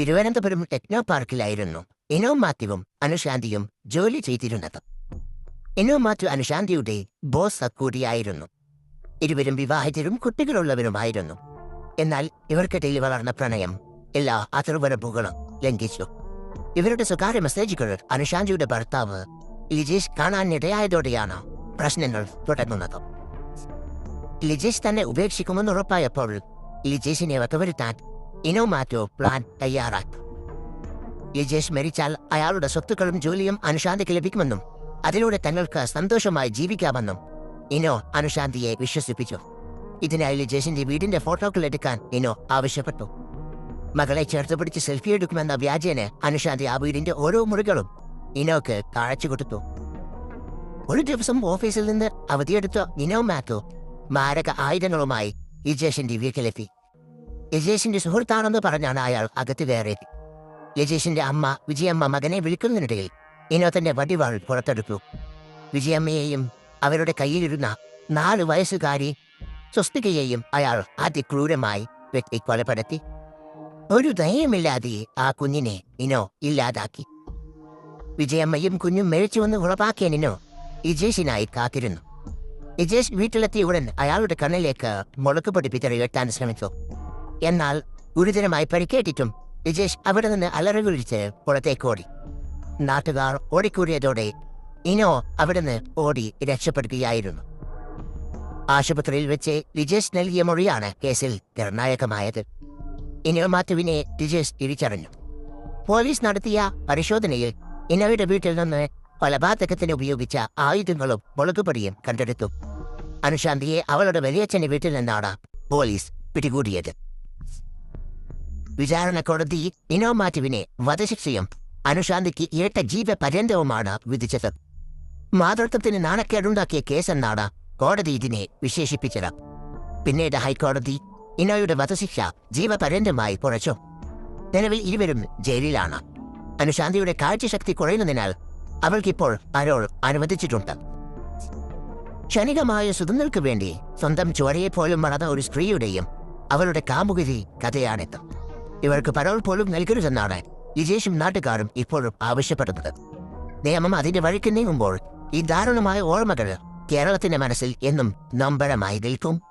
Thiruvananthapuram techno പാർക്കിലായിരുന്നു ഇനോ മാത്യുവും അനുശാന്തിയും ജോലി ചെയ്തിരുന്നത്. ഇനോ മാത്യു അനുശാന്തിയുടെ ബോസ് കൂടിയായിരുന്നു. ഇരുവരും വിവാഹിതരും കുട്ടികളുള്ളവരുമായിരുന്നു. എന്നാൽ ഇവർക്കിടയിൽ വളർന്ന പ്രണയം എല്ലാ അതിർവരമ്പുകളും ലംഘിച്ചു. ഇവരുടെ സ്വകാര്യ മെസ്സേജുകൾ അനുശാന്തിയുടെ ഭർത്താവ് ലിജേഷ് കാണാനിടയായതോടെയാണ് പ്രശ്നങ്ങൾ തുടങ്ങുന്നത്. ലിജേഷ് തന്നെ ഉപേക്ഷിക്കുമെന്ന് ഉറപ്പായപ്പോൾ ലിജേഷിനെ വകവരുത്താൻ ഇനോ മാറ്റോ പ്ലാൻ തയ്യാറാക്കി. യജേഷ് മരിച്ചാൽ അയാളുടെ സ്വത്തുക്കളും ജോലിയും അനുശാന്തിക്ക് ലഭിക്കുമെന്നും അതിലൂടെ തങ്ങൾക്ക് സന്തോഷമായി ജീവിക്കാമെന്നും ഇനോ അനുശാന്തിയെ വിശ്വസിപ്പിച്ചു. ഇതിനായി ലിജേഷിന്റെ വീടിന്റെ ഫോട്ടോകൾ എടുക്കാൻ ഇനോ ആവശ്യപ്പെട്ടു. മകളെ ചേർത്ത് പിടിച്ച് സെൽഫി എടുക്കുമെന്ന വ്യാജേന് അനുശാന്തി ആ വീടിന്റെ ഓരോ മുറികളും ഇനോക്ക് കാഴ്ച കൊടുത്തു. ഒരു ദിവസം ഓഫീസിൽ നിന്ന് അവധിയെടുത്ത ഇനോ മാത്തു മാരക ആയുധങ്ങളുമായി ലിജേഷിന്റെ വീട്ടിലെത്തി. ലിജേഷിന്റെ സുഹൃത്താണെന്ന് പറഞ്ഞാണ് അയാൾ അകത്ത് കയറിയത് യജേഷിന്റെ അമ്മ വിജയമ്മ മകനെ വിളിക്കുന്നതിനിടയിൽ ഇനോത്തന്റെ വടിവാൾ പുറത്തെടുത്തു. വിജയമ്മയെയും അവരുടെ കയ്യിലിരുന്ന നാല് വയസ്സുകാരി സ്വസ്തികയെയും അയാൾ അതിക്രൂരമായി വെട്ടി കൊലപ്പെടുത്തി. ഒരു ദയമില്ലാതെ ആ കുഞ്ഞിനെ ഇനോ ഇല്ലാതാക്കി. വിജയമ്മയും കുഞ്ഞും മരിച്ചുവെന്ന് ഉറപ്പാക്കിയ ഇനോ ഇജേഷിനായി കാത്തിരുന്നു. ഇജേഷ് വീട്ടിലെത്തിയ ഉടൻ അയാളുടെ കണ്ണിലേക്ക് മുളക്ക് പൊടിപ്പിച്ചറി വെട്ടാൻ ശ്രമിച്ചു. എന്നാൽ ഗുരുതരമായി പരിക്കേറ്റിട്ടും വിജേഷ് അവിടെ നിന്ന് അലറി വിളിച്ച് പുറത്തേക്ക് ഓടി നാട്ടുകാർ ഓടിക്കൂടിയതോടെ ഇനോ അവിടെ നിന്ന് ഓടി രക്ഷപ്പെടുകയായിരുന്നു. ആശുപത്രിയിൽ വെച്ച് ലിജേഷ് നൽകിയ മൊഴിയാണ് കേസിൽ നിർണായകമായത്. ഇനോ മാത്തുവിനെ ലിജേഷ് തിരിച്ചറിഞ്ഞു. പോലീസ് നടത്തിയ പരിശോധനയിൽ ഇനോയുടെ വീട്ടിൽ നിന്ന് കൊലപാതകത്തിന് ഉപയോഗിച്ച ആയുധങ്ങളും മുളകുപൊടിയും കണ്ടെടുത്തു. അനുശാന്തിയെ അവളുടെ വലിയച്ഛന്റെ വീട്ടിൽ നിന്നാണ് പോലീസ് പിടികൂടിയത്. വിചാരണ കോടതി ഇനോ മാറ്റുവിനെ വധശിക്ഷയും അനുശാന്തിക്ക് ഏട്ട ജീവപര്യന്തവുമാണ് വിധിച്ചത്. മാതൃത്വത്തിന് നാണക്കേടുണ്ടാക്കിയ കേസെന്നാണ് കോടതി ഇതിനെ വിശേഷിപ്പിച്ചത്. പിന്നീട് ഹൈക്കോടതി ഇനോയുടെ വധശിക്ഷ ജീവപര്യന്തമായി കുറച്ചു നിലവിൽ ഇരുവരും ജയിലിലാണ്. അനുശാന്തിയുടെ കാഴ്ചശക്തി കുറയുന്നതിനാൽ അവൾക്കിപ്പോൾ അരോൾ അനുവദിച്ചിട്ടുണ്ട്. ക്ഷണികമായ സുതന്ത്രക്ക് വേണ്ടി സ്വന്തം ചുവടയെപ്പോലും പോലും മറന്ന ഒരു സ്ത്രീയുടെയും അവളുടെ കാമുകരി കഥയാണിത്. ഇവർക്ക് പരോൾ പോലും നൽകരുതെന്നാണ് വിജേഷും നാട്ടുകാരും ഇപ്പോഴും ആവശ്യപ്പെടുന്നത്. നിയമം അതിന്റെ വഴിക്ക് നീങ്ങുമ്പോൾ ഈ ദാരുണമായ ഓർമ്മകൾ കേരളത്തിന്റെ മനസ്സിൽ എന്നും നമ്പരമായി നിൽക്കും.